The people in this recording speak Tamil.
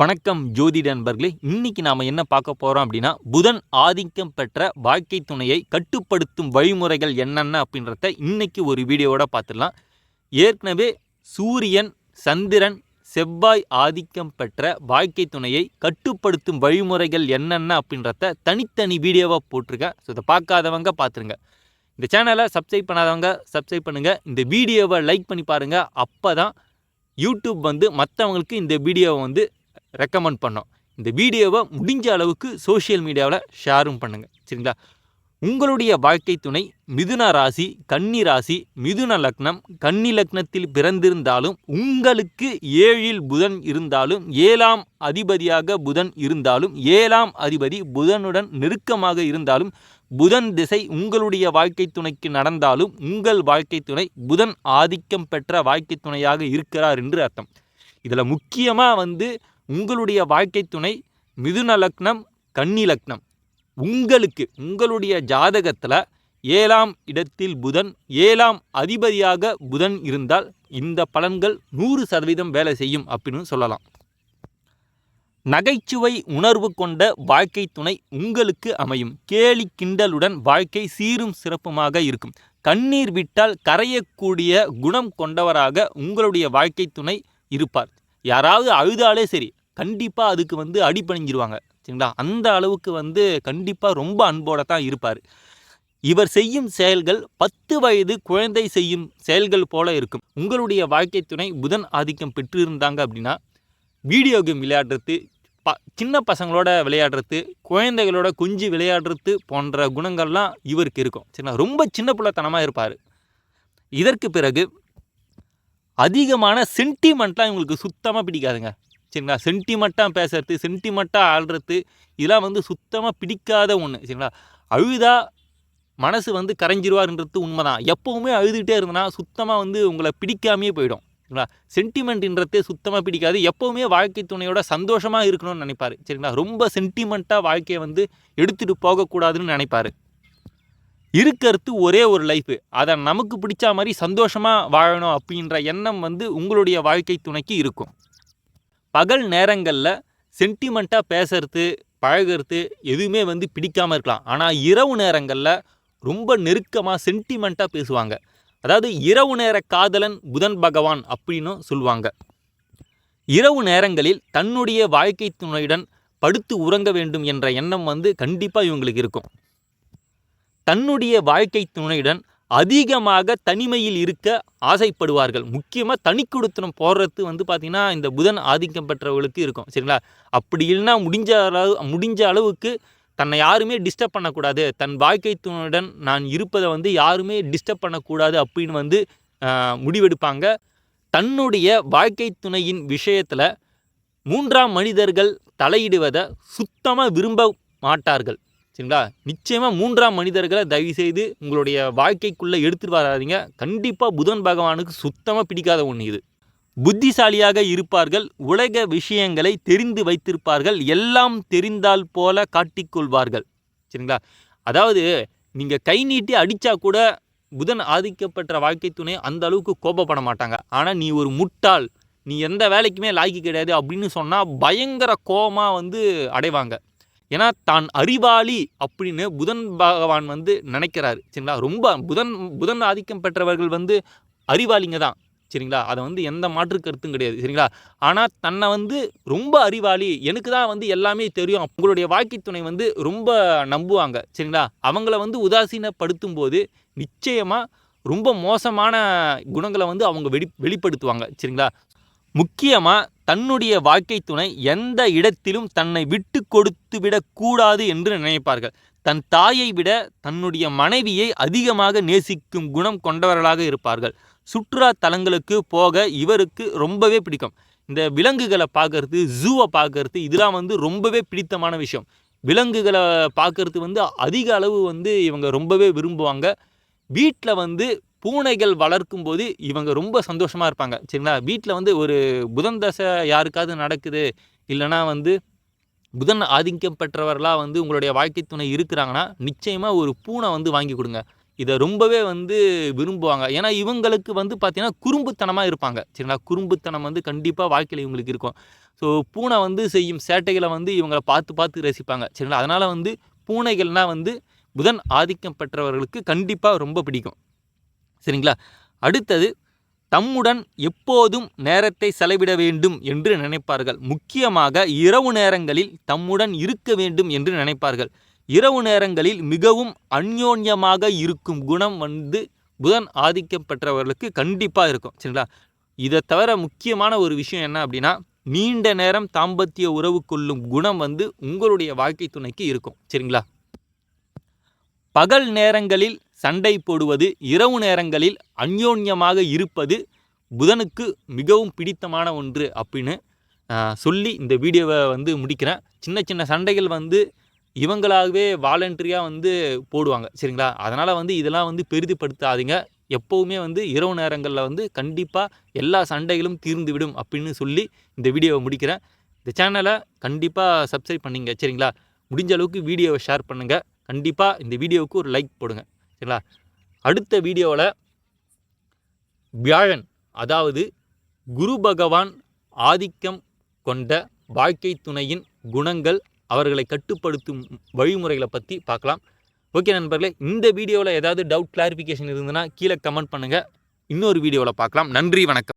வணக்கம் ஜோதிட நண்பர்களே இன்னைக்கு நாம் என்ன பார்க்க போகிறோம் அப்படின்னா புதன் ஆதிக்கம் பெற்ற வாழ்க்கை துணையை கட்டுப்படுத்தும் வழிமுறைகள் என்னென்ன அப்படின்றத இன்னைக்கு ஒரு வீடியோவோட பார்த்துடலாம். ஏற்கனவே சூரியன் சந்திரன் செவ்வாய் ஆதிக்கம் பெற்ற வாழ்க்கை துணையை கட்டுப்படுத்தும் வழிமுறைகள் என்னென்ன அப்படின்றத தனித்தனி வீடியோவாக போட்டிருக்கேன். ஸோ இதை பார்க்காதவங்க பார்த்துருங்க. இந்த சேனலை சப்ஸ்கிரைப் பண்ணாதவங்க சப்ஸ்கிரைப் பண்ணுங்கள் இந்த வீடியோவை லைக் பண்ணி பாருங்கள் அப்போ தான் யூடியூப் வந்து மற்றவங்களுக்கு இந்த வீடியோவை வந்து ரெக்கமெண்ட் பண்ணோம். இந்த வீடியோவை முடிஞ்ச அளவுக்கு சோஷியல் மீடியாவில் ஷேரும் பண்ணுங்கள் சரிங்களா? உங்களுடைய வாழ்க்கை துணை மிதுன ராசி கன்னி ராசி மிதுன லக்னம் கன்னி லக்னத்தில் பிறந்திருந்தாலும் உங்களுக்கு ஏழில் புதன் இருந்தாலும் ஏழாம் அதிபதியாக புதன் இருந்தாலும் ஏழாம் அதிபதி புதனுடன் நெருக்கமாக இருந்தாலும் புதன் திசை உங்களுடைய வாழ்க்கை துணைக்கு நடந்தாலும் உங்கள் வாழ்க்கை துணை புதன் ஆதிக்கம் பெற்ற வாழ்க்கை துணையாக இருக்கிறார் என்று அர்த்தம். இதில் முக்கியமாக வந்து உங்களுடைய வாழ்க்கை துணை மிதுன லக்னம் கன்னி லக்னம். உங்களுக்கு உங்களுடைய ஜாதகத்தில் ஏழாம் இடத்தில் புதன் ஏழாம் அதிபதியாக புதன் இருந்தால் இந்த பலன்கள் நூறு சதவீதம் வேலை செய்யும் அப்படின்னு சொல்லலாம். நகைச்சுவை உணர்வு கொண்ட வாழ்க்கை துணை உங்களுக்கு அமையும். கேலி கிண்டலுடன் வாழ்க்கை சீரும் சிறப்புமாக இருக்கும். கண்ணீர் விட்டால் கரையக்கூடிய குணம் கொண்டவராக உங்களுடைய வாழ்க்கை துணை இருப்பார். யாராவது அழுதாலே சரி கண்டிப்பாக அதுக்கு வந்து அடிப்பணிஞ்சிருவாங்க சரிங்களா? அந்த அளவுக்கு வந்து கண்டிப்பாக ரொம்ப அன்போட தான் இருப்பார். இவர் செய்யும் செயல்கள் பத்து வயது குழந்தை செய்யும் செயல்கள் போல இருக்கும். உங்களுடைய வாழ்க்கை துணை புதன் ஆதிக்கம் பெற்றிருந்தாங்க அப்படின்னா வீடியோ கேம் விளையாடுறது ப சின்ன பசங்களோட விளையாடுறது குழந்தைகளோட குஞ்சு விளையாடுறது போன்ற குணங்கள்லாம் இவருக்கு இருக்கும். சரிங்களா? ரொம்ப சின்ன பிள்ளைத்தனமாக இருப்பார். இதற்கு பிறகு அதிகமான சென்டிமெண்ட்லாம் இவங்களுக்கு சுத்தமாக பிடிக்காதுங்க. சரிங்களா? சென்டிமெண்ட்டாக பேசுறது சென்டிமெண்ட்டாக ஆள்றது இதெல்லாம் வந்து சுத்தமாக பிடிக்காத ஒன்று சரிங்களா? அழுதா மனசு வந்து கரைஞ்சிருவார்ன்றது உண்மைதான். எப்போவுமே அழுதுகிட்டே இருந்தனா சுத்தமாக வந்து உங்களை பிடிக்காமையே போயிடும் சரிங்களா? சென்டிமெண்ட்ன்றதே சுத்தமாக பிடிக்காது. எப்போவுமே வாழ்க்கை துணையோட சந்தோஷமாக இருக்கணும்னு நினைப்பார் சரிங்களா? ரொம்ப சென்டிமெண்ட்டாக வாழ்க்கையை வந்து எடுத்துகிட்டு போகக்கூடாதுன்னு நினைப்பார். இருக்கிறது ஒரே ஒரு லைஃபு அதை நமக்கு பிடிச்ச மாதிரி சந்தோஷமாக வாழணும் அப்படின்ற எண்ணம் வந்து உங்களுடைய வாழ்க்கை துணைக்கு இருக்கும். பகல் நேரங்களில் சென்டிமெண்ட்டாக பேசுறது பழகிறது எதுவுமே வந்து பிடிக்காமல் இருக்கலாம். ஆனால் இரவு நேரங்களில் ரொம்ப நெருக்கமாக சென்டிமெண்ட்டாக பேசுவாங்க. அதாவது இரவு நேர காதலன் புதன் பகவான் அப்படின்னும் சொல்லுவாங்க. இரவு நேரங்களில் தன்னுடைய வாழ்க்கை துணையுடன் படுத்து உறங்க வேண்டும் என்ற எண்ணம் வந்து கண்டிப்பாக இவங்களுக்கு இருக்கும். தன்னுடைய வாழ்க்கை துணையுடன் அதிகமாக தனிமையில் இருக்க ஆசைப்படுவார்கள். முக்கியமாக தனி கொடுத்தனம் போடுறது வந்து பார்த்திங்கன்னா இந்த புதன் ஆதிக்கம் பெற்றவர்களுக்கு இருக்கும். சரிங்களா? அப்படி இல்லைன்னா முடிஞ்ச அளவு முடிஞ்ச அளவுக்கு தன்னை யாருமே டிஸ்டர்ப் பண்ணக்கூடாது. தன் வாழ்க்கை துணையுடன் நான் இருப்பதை வந்து யாருமே டிஸ்டர்ப் பண்ணக்கூடாது அப்படின்னு வந்து முடிவெடுப்பாங்க. தன்னுடைய வாழ்க்கை துணையின் விஷயத்தில் மூன்றாம் மனிதர்கள் தலையிடுவதை சுத்தமாக விரும்ப மாட்டார்கள். சரிங்களா? நிச்சயமாக மூன்றாம் மனிதர்களை தயவுசெய்து உங்களுடைய வாழ்க்கைக்குள்ளே எடுத்துகிட்டு வராதிங்க. கண்டிப்பாக புதன் பகவானுக்கு சுத்தமாக பிடிக்காத ஒன்று இது. புத்திசாலியாக இருப்பார்கள் உலக விஷயங்களை தெரிந்து வைத்திருப்பார்கள் எல்லாம் தெரிந்தால் போல காட்டிக்கொள்வார்கள். சரிங்களா? அதாவது நீங்கள் கை நீட்டி அடித்தா கூட புதன் ஆதிக்கப்பட்ட வாழ்க்கை துணை அந்த அளவுக்கு கோபப்பட மாட்டாங்க. ஆனால் நீ ஒரு முட்டாள் நீ எந்த வேலைக்குமே லாய்க்கு கிடையாது அப்படின்னு சொன்னால் பயங்கர கோபமாக வந்து அடைவாங்க. ஏன்னா தான் அறிவாளி அப்படின்னு புதன் பகவான் வந்து நினைக்கிறாரு சரிங்களா? ரொம்ப புதன் புதன் ஆதிக்கம் பெற்றவர்கள் வந்து அறிவாளிங்க தான் சரிங்களா? அதை வந்து எந்த மாற்று கருத்தும் கிடையாது சரிங்களா? ஆனால் தன்னை வந்து ரொம்ப அறிவாளி எனக்கு தான் வந்து எல்லாமே தெரியும் உங்களுடைய வாழ்க்கை துணை வந்து ரொம்ப நம்புவாங்க சரிங்களா? அவங்கள வந்து உதாசீனப்படுத்தும் போது நிச்சயமாக ரொம்ப மோசமான குணங்களை வந்து அவங்க வெளி வெளிப்படுத்துவாங்க சரிங்களா? முக்கியமாக தன்னுடைய வாழ்க்கை துணை எந்த இடத்திலும் தன்னை விட்டு கொடுத்து விடக்கூடாது என்று நினைப்பார்கள். தன் தாயை விட தன்னுடைய மனைவியை அதிகமாக நேசிக்கும் குணம் கொண்டவர்களாக இருப்பார்கள். சுற்றுலா தலங்களுக்கு போக இவருக்கு ரொம்பவே பிடிக்கும். இந்த விலங்குகளை பார்க்கறது ஜூவை பார்க்கறது இதெல்லாம் வந்து ரொம்பவே பிடித்தமான விஷயம். விலங்குகளை பார்க்கறது வந்து அதிக அளவு வந்து இவங்க ரொம்பவே விரும்புவாங்க. வீட்டில் வந்து பூனைகள் வளர்க்கும் போது இவங்க ரொம்ப சந்தோஷமாக இருப்பாங்க. சரிங்களா? வீட்டில் வந்து ஒரு புதன் தசை யாருக்காவது நடக்குது இல்லைனா வந்து புதன் ஆதிக்கம் பெற்றவர்களாக வந்து உங்களுடைய வாழ்க்கை துணை இருக்கிறாங்கன்னா நிச்சயமாக ஒரு பூனை வந்து வாங்கி கொடுங்க. இதை ரொம்பவே வந்து விரும்புவாங்க. ஏன்னா இவங்களுக்கு வந்து பார்த்திங்கன்னா குறும்புத்தனமாக இருப்பாங்க. சரிங்களா? குறும்புத்தனம் வந்து கண்டிப்பாக வாழ்க்கையில் இவங்களுக்கு இருக்கும். ஸோ பூனை வந்து செய்யும் சேட்டைகளை வந்து இவங்களை பார்த்து பார்த்து ரசிப்பாங்க. சரிங்களா? அதனால் வந்து பூனைகள்னால் வந்து புதன் ஆதிக்கம் பெற்றவர்களுக்கு கண்டிப்பாக ரொம்ப பிடிக்கும். சரிங்களா? அடுத்தது தம்முடன் எப்போதும் நேரத்தை செலவிட வேண்டும் என்று நினைப்பார்கள். முக்கியமாக இரவு நேரங்களில் தம்முடன் இருக்க வேண்டும் என்று நினைப்பார்கள். இரவு நேரங்களில் மிகவும் அந்யோன்யமாக இருக்கும் குணம் வந்து புதன் ஆதிக்கம் பெற்றவர்களுக்கு கண்டிப்பாக இருக்கும் சரிங்களா? இதை தவிர முக்கியமான ஒரு விஷயம் என்ன அப்படின்னா நீண்ட நேரம் தாம்பத்திய உறவு கொள்ளும் குணம் வந்து உங்களுடைய வாழ்க்கை துணைக்கு இருக்கும் சரிங்களா? பகல் நேரங்களில் சண்டை போடுவது இரவு நேரங்களில் அந்யோன்யமாக இருப்பது புதனுக்கு மிகவும் பிடித்தமான ஒன்று அப்படின்னு சொல்லி இந்த வீடியோவை வந்து முடிக்கிறேன். சின்ன சின்ன சண்டைகள் வந்து இவங்களாகவே வாலண்டரியாக வந்து போடுவாங்க சரிங்களா? அதனால் வந்து இதெல்லாம் வந்து பெரிதுபடுத்தாதீங்க. எப்போவுமே வந்து இரவு நேரங்களில் வந்து கண்டிப்பாக எல்லா சண்டைகளும் தீர்ந்துவிடும் அப்படின்னு சொல்லி இந்த வீடியோவை முடிக்கிறேன். இந்த சேனலை கண்டிப்பாக சப்ஸ்கிரைப் பண்ணிங்க சரிங்களா? முடிஞ்ச அளவுக்கு வீடியோவை ஷேர் பண்ணுங்கள் கண்டிப்பாக இந்த வீடியோவுக்கு ஒரு லைக் போடுங்க. சரிங்களா? அடுத்த வீடியோவில் வியாழன் அதாவது குரு பகவான் ஆதிக்கம் கொண்ட வாழ்க்கை துணையின் குணங்கள் அவர்களை கட்டுப்படுத்தும் வழிமுறைகளை பற்றி பார்க்கலாம் ஓகே நண்பர்களே இந்த வீடியோவில் ஏதாவது டவுட் கிளாரிஃபிகேஷன் இருந்ததுன்னா கீழே கமெண்ட் பண்ணுங்கள் இன்னொரு வீடியோவில் பார்க்கலாம் நன்றி வணக்கம்.